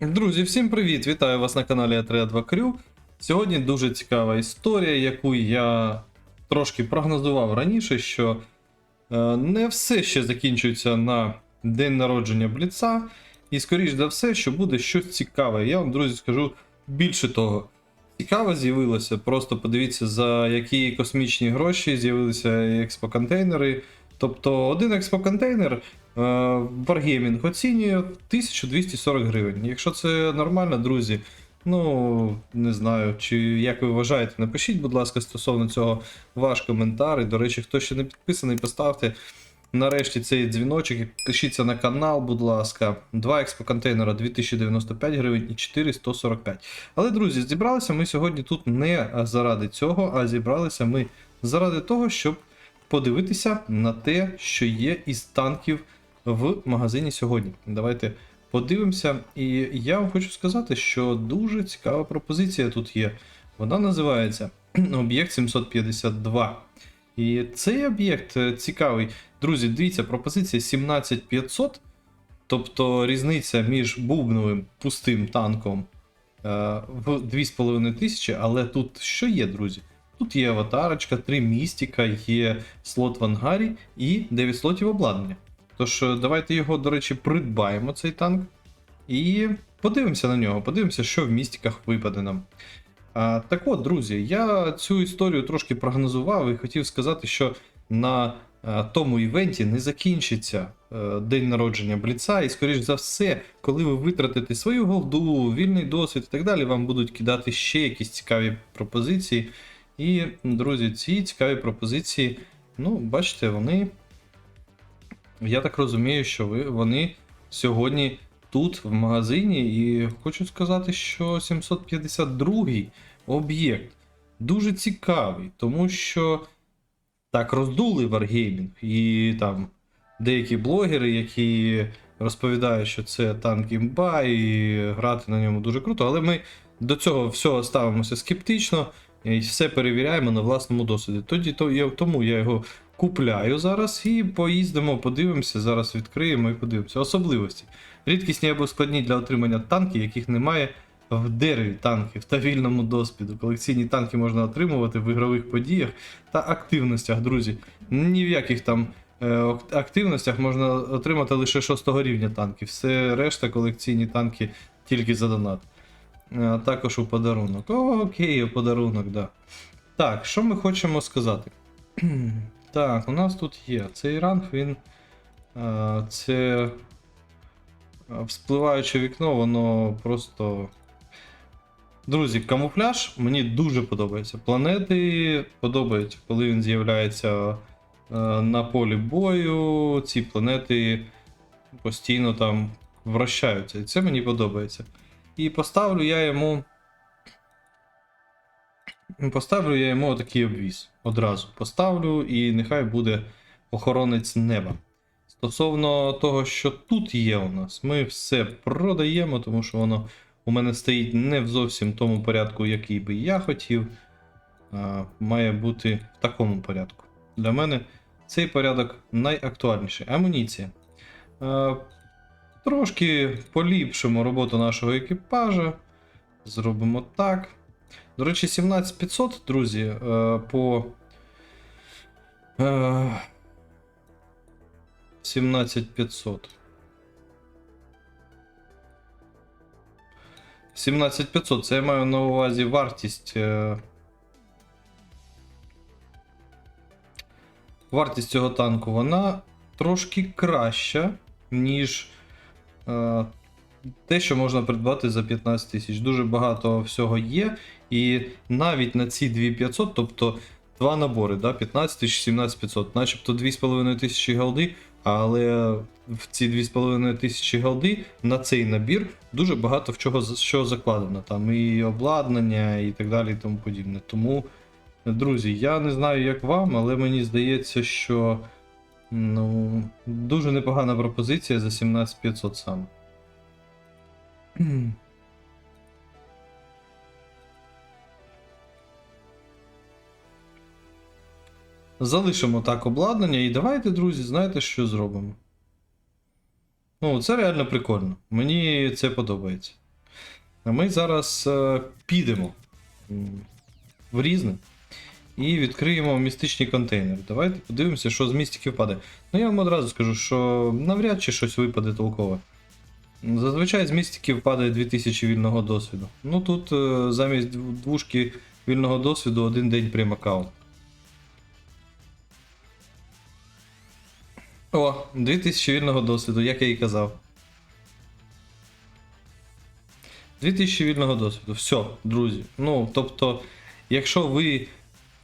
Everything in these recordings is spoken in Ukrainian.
Друзі, всім привіт! Вітаю вас на каналі А32 Крю. Сьогодні дуже цікава історія, яку я трошки прогнозував раніше, що е, не все ще закінчується на день народження Бліца, і скоріш за все, що буде щось цікаве. Я вам, друзі, скажу більше того. Цікаве з'явилося. Просто подивіться, за які космічні гроші з'явилися експоконтейнери. Тобто один експоконтейнер е, Wargaming оцінює 1240 гривень. Якщо це нормально, друзі, ну не знаю, чи як ви вважаєте, напишіть, будь ласка, стосовно цього ваш коментар. І, до речі, хто ще не підписаний, поставте нарешті цей дзвіночок. і Підпишіться на канал, будь ласка. Два експоконтейнера 2095 гривень і 4145. Але, друзі, зібралися ми сьогодні тут не заради цього, а зібралися ми заради того, щоб подивитися на те, що є із танків в магазині сьогодні. Давайте подивимося. І я вам хочу сказати, що дуже цікава пропозиція тут є. Вона називається об'єкт 752. І цей об'єкт е, цікавий. Друзі, дивіться, пропозиція 17500, тобто різниця між бубновим пустим танком е, в 2500, але тут що є, друзі? Тут є аватарочка, 3 містика, є слот в ангарі і 9 слотів обладнання. Тож, е, давайте його, до речі, придбаємо, цей танк, і подивимося на нього, подивимося, що в містиках випаде нам. А, так от, друзі, я цю історію трошки прогнозував і хотів сказати, що на а, тому івенті не закінчиться е, день народження Бліца, і, скоріш за все, коли ви витратите свою голду, вільний досвід і так далі, вам будуть кидати ще якісь цікаві пропозиції. І, друзі, ці цікаві пропозиції, ну, бачите, вони. Я так розумію, що ви, вони сьогодні тут, в магазині, і хочу сказати, що 752 об'єкт. Дуже цікавий, тому що так роздули Wargaming, і там деякі блогери, які розповідають, що це танк імба, і грати на ньому дуже круто, але ми до цього всього ставимося скептично і все перевіряємо на власному досвіді. Тоді то я, тому я його купляю зараз і поїздимо, подивимося. Зараз відкриємо і подивимося. Особливості. Рідкісні або складні для отримання танків, яких немає в дереві танків та вільному досвіду. Колекційні танки можна отримувати в ігрових подіях та активностях, друзі. Ні в яких там е, активностях можна отримати лише 6 рівня танків. Все решта колекційні танки тільки за донат. А також у подарунок. О, окей, у подарунок, да. Так, що ми хочемо сказати? так, у нас тут є цей ранг, він. Це. Вспливаюче вікно, воно просто. Друзі, камуфляж мені дуже подобається. Планети подобаються, коли він з'являється е, на полі бою. Ці планети постійно там вращаються. І це мені подобається. І поставлю я йому. Поставлю я йому такий обвіз. Одразу поставлю, і нехай буде охоронець неба. Стосовно того, що тут є у нас, ми все продаємо, тому що воно у мене стоїть не в зовсім тому порядку, який би я хотів. А, Має бути в такому порядку. Для мене цей порядок найактуальніший. Амуніція. А, Трошки поліпшимо роботу нашого екіпажа. Зробимо так. До речі, 17500, друзі, е, по. е, 17500. 17500, це я маю на увазі вартість. е, Вартість цього танку, вона трошки краща, ніж те, що можна придбати за 15 тисяч. Дуже багато всього є. І навіть на ці 2500, тобто два набори, да, 15 тисяч, 17 500, начебто 2,5 тисячі голди, але в ці 2,5 тисячі голди на цей набір дуже багато в чого що закладено. Там і обладнання, і так далі, і тому подібне. Тому, друзі, я не знаю, як вам, але мені здається, що ну, дуже непогана пропозиція за 17500 саме. Залишимо так обладнання і давайте, друзі, знаєте, що зробимо. Ну, це реально прикольно. Мені це подобається. А ми зараз е, підемо в різне і відкриємо містичні контейнери. Давайте подивимося, що з містиків впаде. Ну я вам одразу скажу, що навряд чи щось випаде толкове. Зазвичай з містиків падає 2000 вільного досвіду. Ну тут е, замість двушки вільного досвіду один день прем-аккаунт. О, 2000 вільного досвіду, як я і казав. 2000 вільного досвіду. Все, друзі. Ну, тобто, якщо ви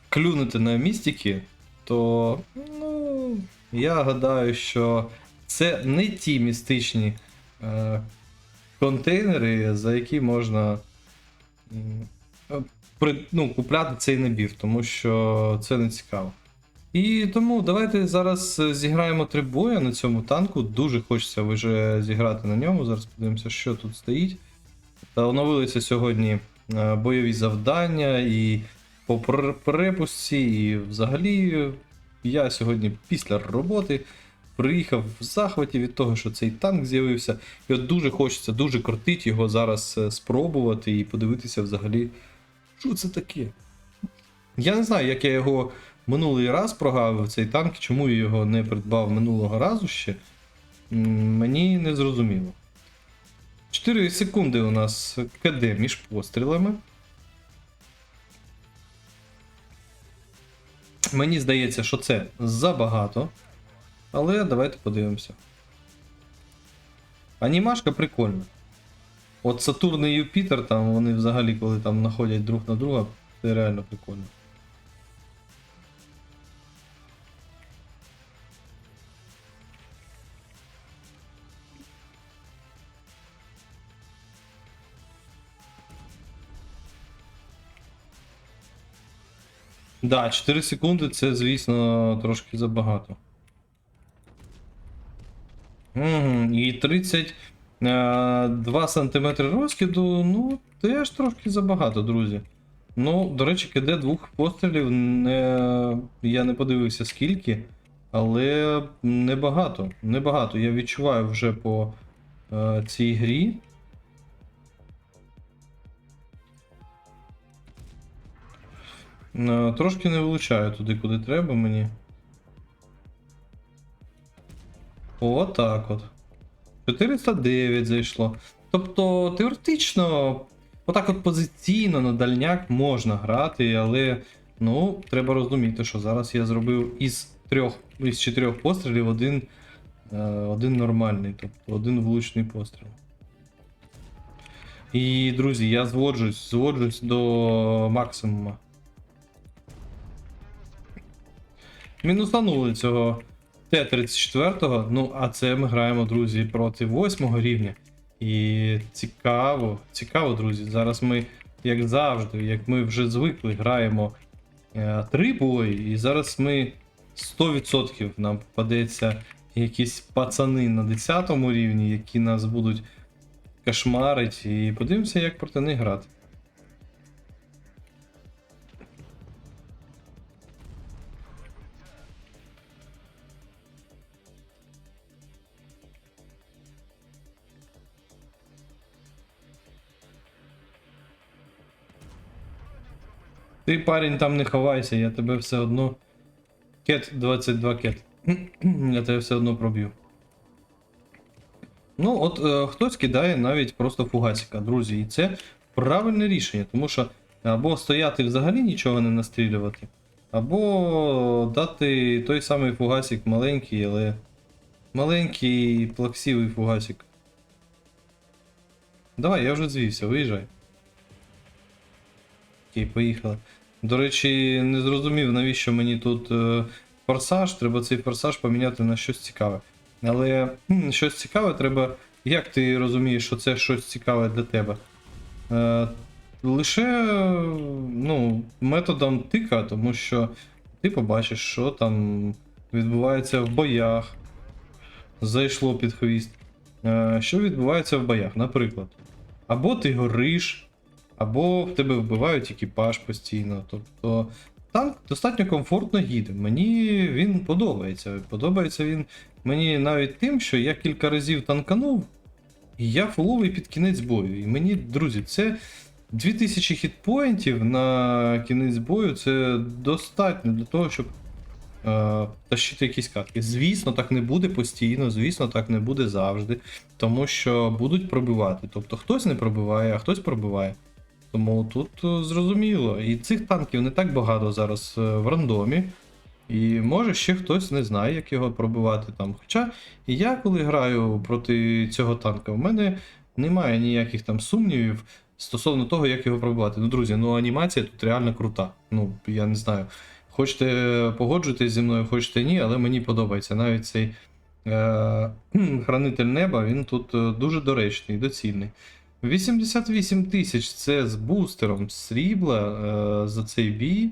клюнете на містики, то ну, я гадаю, що це не ті містичні е, контейнери, за які можна е, при, ну, купляти цей набір, тому що це не цікаво. І тому давайте зараз е, зіграємо три боя на цьому танку. Дуже хочеться вже зіграти на ньому. Зараз подивимося, що тут стоїть. Та оновилися сьогодні е, бойові завдання і по перепустці, і взагалі е, я сьогодні після роботи приїхав в захваті від того, що цей танк з'явився. І от дуже хочеться, дуже крутить його зараз спробувати і подивитися взагалі, що це таке. Я не знаю, як я його минулий раз прогавив цей танк, чому я його не придбав минулого разу ще. Мені не зрозуміло. 4 секунди у нас КД між пострілами. Мені здається, що це забагато. Але давайте подивимося. Анімашка прикольна. От Сатурн і Юпітер, там вони взагалі, коли там находять друг на друга, це реально прикольно. Да, 4 секунди це, звісно, трошки забагато. І 32 см розкиду, ну, теж трошки забагато, друзі. Ну, до речі, КД двох пострілів не... я не подивився скільки, але небагато. Небагато. Я відчуваю вже по е, цій грі. Трошки не влучаю туди, куди треба мені. Отак от. 409 зайшло. Тобто, теоретично, отак от позиційно на дальняк можна грати, але ну, треба розуміти, що зараз я зробив із трьох, із чотирьох пострілів один, е, один нормальний, тобто один влучний постріл. І, друзі, я зводжусь, зводжусь до максимума. Мінусанули цього Т-34, ну а це ми граємо, друзі, проти 8 рівня. І цікаво, цікаво, друзі. Зараз ми, як завжди, як ми вже звикли, граємо е, три бої, і зараз ми 100% нам попадеться якісь пацани на 10 рівні, які нас будуть кошмарити, і подивимося, як проти них грати. Ти, парень, там не ховайся, я тебе все одно. Кет 22 кет. Я тебе все одно проб'ю. Ну, от е, хтось кидає навіть просто фугасика, друзі, і це правильне рішення, тому що або стояти взагалі нічого не настрілювати, або дати той самий фугасик маленький, але маленький плаксивий фугасик. Давай, я вже звівся, виїжджай. Окей, поїхали. До речі, не зрозумів, навіщо мені тут е, форсаж. Треба цей форсаж поміняти на щось цікаве. Але щось цікаве треба. Як ти розумієш, що це щось цікаве для тебе? Е, лише ну, методом тика, тому що ти побачиш, що там відбувається в боях. Зайшло під хвіст. Е, що відбувається в боях, наприклад. Або ти гориш, або в тебе вбивають екіпаж постійно. Тобто танк достатньо комфортно їде. Мені він подобається. Подобається він мені навіть тим, що я кілька разів танканув, і я фуловий під кінець бою. І мені, друзі, це 2000 хітпоінтів на кінець бою це достатньо для того, щоб е, тащити якісь катки. Звісно, так не буде постійно, звісно, так не буде завжди. Тому що будуть пробивати. Тобто хтось не пробиває, а хтось пробиває. Тому тут е, зрозуміло. І цих танків не так багато зараз е, в рандомі. І може ще хтось не знає, як його пробивати там. Хоча я, коли граю проти цього танка, в мене немає ніяких там сумнівів стосовно того, як його пробивати. Ну, друзі, ну анімація тут реально крута. Ну, я не знаю. Хочете погоджуйтесь зі мною, хочете ні, але мені подобається. Навіть цей е- хранитель неба, він тут е, дуже доречний, доцільний. 88 тисяч це з бустером срібла е- за цей бій.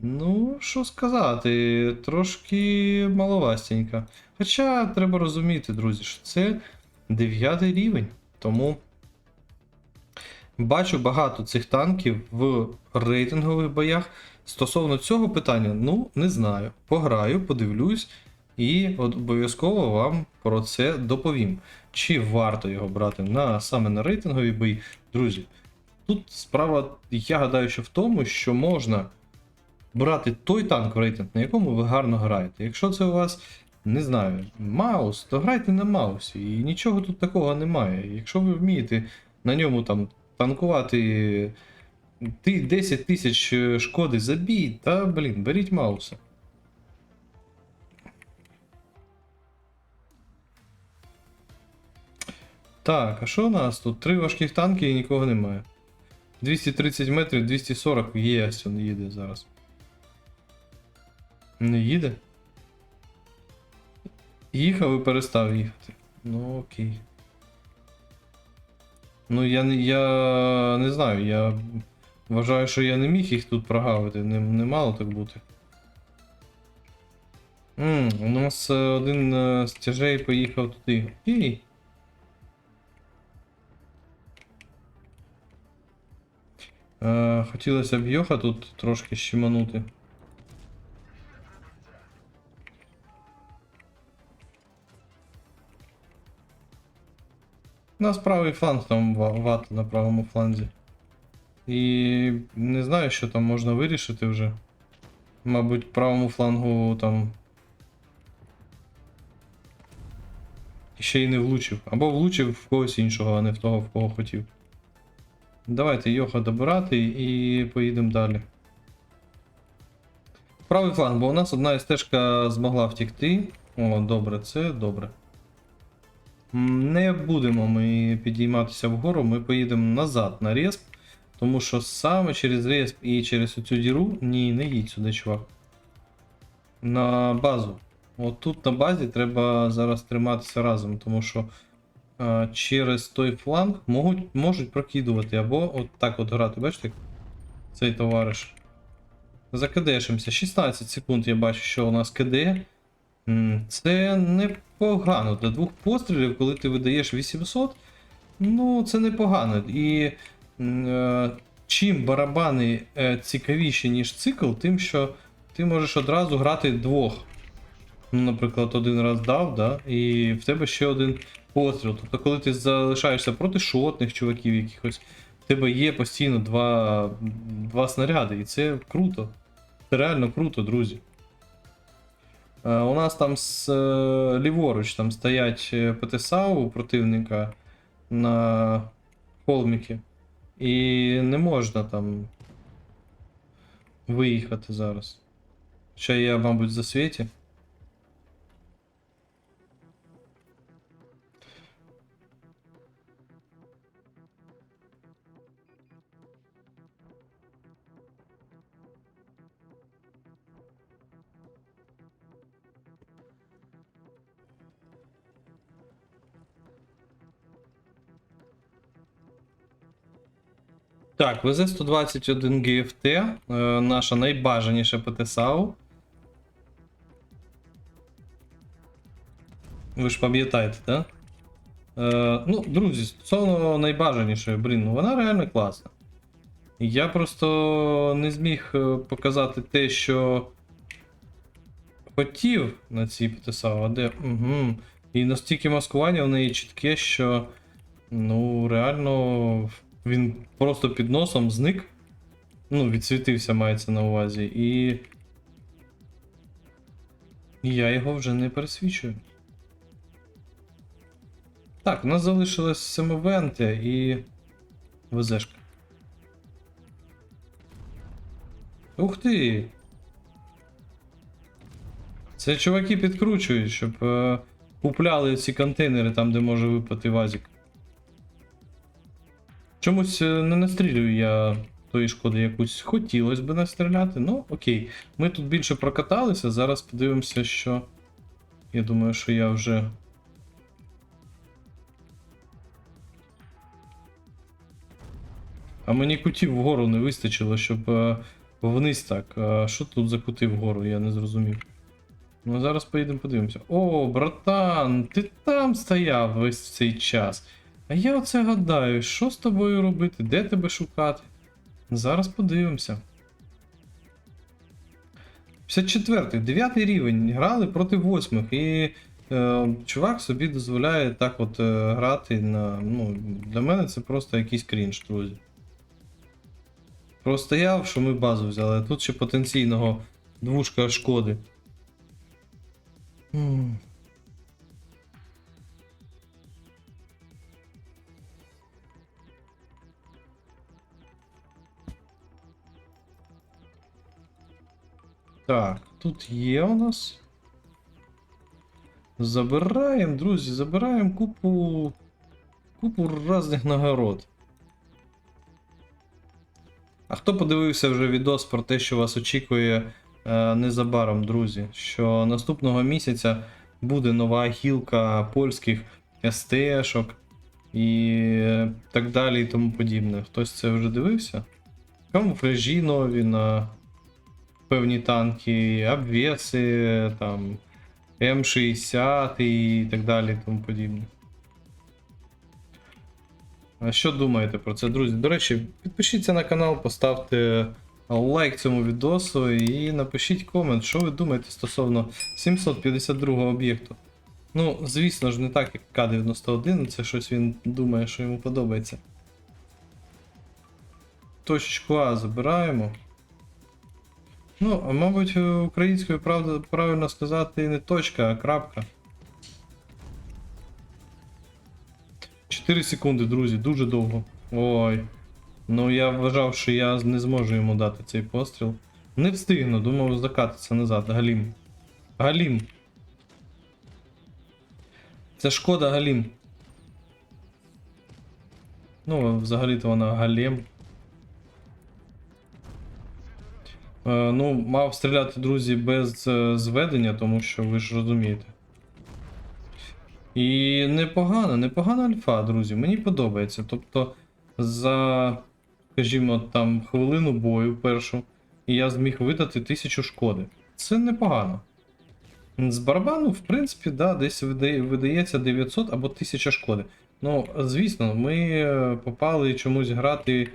Ну, що сказати, трошки маловастенько. Хоча треба розуміти, друзі, що це 9 рівень. Тому бачу багато цих танків в рейтингових боях. Стосовно цього питання, ну, не знаю. Пограю, подивлюсь і обов'язково вам про це доповім. Чи варто його брати на, саме на рейтингові бої. Друзі, тут справа, я гадаю, що в тому, що можна брати той танк в рейтинг, на якому ви гарно граєте. Якщо це у вас, не знаю, маус, то грайте на маусі. І нічого тут такого немає. Якщо ви вмієте на ньому там танкувати 10 тисяч е, шкоди за бій, та блін, беріть мауса. Так, а що у нас тут? Три важких танки і нікого немає. 230 метрів, 240 є, він їде зараз. Не їде? Їхав і перестав їхати. Ну окей. Ну я я не знаю, я вважаю, що я не міг їх тут прогавити, не, не мало так бути. М, у нас е, один е, з тяжей поїхав туди. Окей. Е, хотілося б Йоха тут трошки щеманути. У нас правий фланг там ват на правому фланзі. І не знаю, що там можна вирішити вже. Мабуть, правому флангу там. Ще й не влучив. Або влучив в когось іншого, а не в того, в кого хотів. Давайте Йоха добирати і поїдемо далі. Правий фланг, бо у нас одна стежка змогла втікти. О, добре, це добре. Не будемо ми підійматися вгору, ми поїдемо назад на респ. Тому що саме через респ і через цю діру. Ні, не їдь сюди, чувак. На базу. От тут на базі треба зараз триматися разом, тому що через той фланг можуть, можуть прокидувати, або от так от грати, бачите? Цей товариш. Закидешимося. 16 секунд я бачу, що у нас КД. Це непогано. Для двох пострілів, коли ти видаєш 800, ну це непогано. І е, чим барабани е, цікавіші, ніж цикл, тим, що ти можеш одразу грати двох. Ну, наприклад, один раз дав, да, і в тебе ще один постріл. Тобто, коли ти залишаєшся проти шотних чуваків якихось, в тебе є постійно два, два снаряди, і це круто. Це реально круто, друзі. Е, У нас там з е, ліворуч там стоять е, ПТСАУ у противника на холміки. І не можна там виїхати зараз. Ще я, мабуть, за світі. Так, ВЗ-121 ГФТ, е, наша найбажаніша ПТСАУ. Ви ж пам'ятаєте, так? Да? Е, ну, друзі, стосовно найбажанішої, блін, ну вона реально класна. Я просто не зміг е, показати те, що хотів на цій ПТСАУ, а де. Угу. І настільки маскування в неї чітке, що Ну, реально, він просто під носом зник. Ну, відсвітився, мається на увазі, і. і Я його вже не пересвічую. Так, у нас залишилось семивенти і. ВЗшка. Ух ти! Це чуваки підкручують, щоб е, купляли ці контейнери там, де може випати вазик. Чомусь е, не настрілюю я тої шкоди якусь хотілося б настріляти, ну окей. Ми тут більше прокаталися, зараз подивимося, що. Я думаю, що я вже. А мені кутів вгору не вистачило, щоб е, вниз так. Що тут за кути вгору, я не зрозумів. Ну, зараз поїдемо подивимося. О, братан, ти там стояв весь цей час. А я оце гадаю, що з тобою робити, де тебе шукати? Зараз подивимося. 54-й, 9 рівень. Грали проти 8 і е, чувак собі дозволяє так от е, грати на. Ну, для мене це просто якийсь крінж, друзі. Простояв, що ми базу взяли, а тут ще потенційного двушка шкоди. Так, тут є у нас. Забираємо, друзі, забираємо купу. Купу різних нагород. А хто подивився вже відос про те, що вас очікує е, незабаром, друзі? Що наступного місяця буде нова гілка польських СТ-шок і так далі і тому подібне. Хтось це вже дивився? Камуфляжі нові на певні танки, обвеси, там, М60 і так далі і тому подібне. А Що думаєте про це, друзі? До речі, підпишіться на канал, поставте лайк цьому відосу і напишіть комент, що ви думаєте стосовно 752 об'єкту. Ну, звісно ж, не так, як К-91, це щось він думає, що йому подобається. Точечку А забираємо. Ну, мабуть, українською правда, правильно сказати не точка, а крапка. 4 секунди, друзі, дуже довго. Ой. Ну я вважав, що я не зможу йому дати цей постріл. Не встигну, думав закатитися назад. Галім. Галім. Це шкода Галім. Ну, взагалі-то вона Галем. Ну, мав стріляти, друзі, без е, зведення, тому що ви ж розумієте. І непогано, непогана альфа, друзі, мені подобається. Тобто за, скажімо, там хвилину бою першу, і я зміг видати 1000 шкоди. Це непогано. З барабану, в принципі, да, десь видається 900 або 1000 шкоди. Ну, звісно, ми е, попали чомусь грати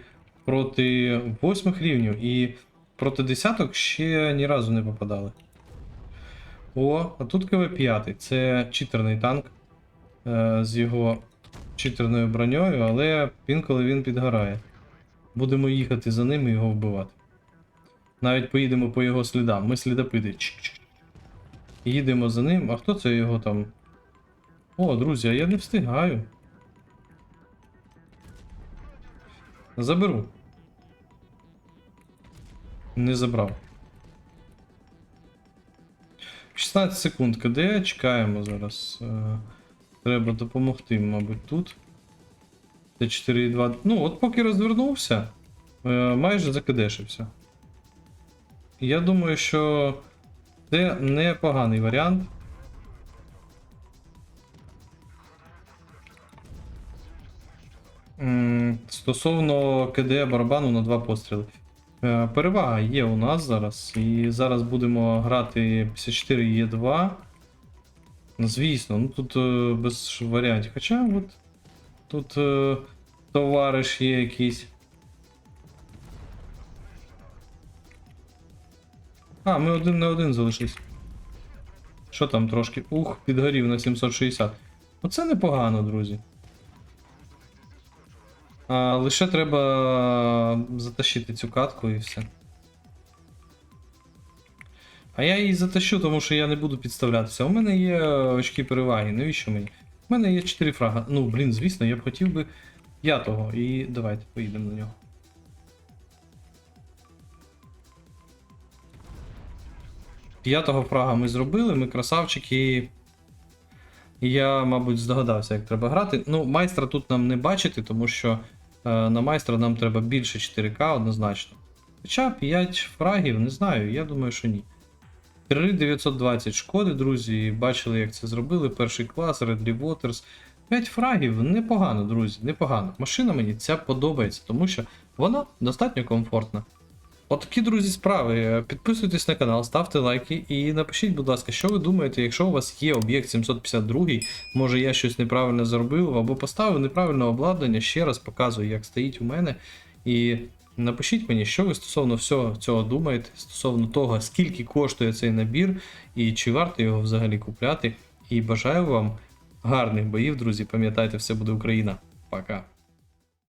проти 8 рівнів і проти десяток ще ні разу не попадали. О, а тут КВ-5. Це читерний танк е, з його читерною броньою, але інколи він підгорає. Будемо їхати за ним і його вбивати. Навіть поїдемо по його слідам. Ми слідопити. Їдемо за ним. А хто це його там? О, друзі, а я не встигаю. Заберу. Не забрав. 16 секунд КД, чекаємо зараз. Е, Треба допомогти, мабуть, тут. Це 4,2. Ну, от поки розвернувся, е, майже закидешився. Я думаю, що це непоганий варіант. Стосовно КД барабану на два постріли. Е, Перевага є у нас зараз. І зараз будемо грати 54 Е2. Ну, Звісно, ну тут е, без варіантів. Хоча от тут е, товариш є якийсь. А, ми один на один залишились. Що там трошки? Ух, підгорів на 760. Оце непогано, друзі. А, лише треба затащити цю катку і все. А я її затащу, тому що я не буду підставлятися. У мене є очки переваги. Навіщо мені? У мене є 4 фрага. Ну, блін, звісно, я б хотів би п'ятого. І давайте поїдемо на нього. П'ятого фрага ми зробили, ми красавчики. І я, мабуть, здогадався, як треба грати. Ну, майстра тут нам не бачити, тому що на майстра нам треба більше 4К однозначно. Хоча 5 фрагів, не знаю, я думаю, що ні. 3920 шкоди, друзі. Бачили, як це зробили. Перший клас, Redley Waters. 5 фрагів непогано, друзі, непогано. Машина мені ця подобається, тому що вона достатньо комфортна. Отакі, друзі, справи. Підписуйтесь на канал, ставте лайки і напишіть, будь ласка, що ви думаєте, якщо у вас є об'єкт 752, може я щось неправильно зробив або поставив неправильне обладнання, ще раз показую, як стоїть у мене. І напишіть мені, що ви стосовно всього цього думаєте, стосовно того, скільки коштує цей набір і чи варто його взагалі купляти. І бажаю вам гарних боїв, друзі. Пам'ятайте, все буде Україна. Пока.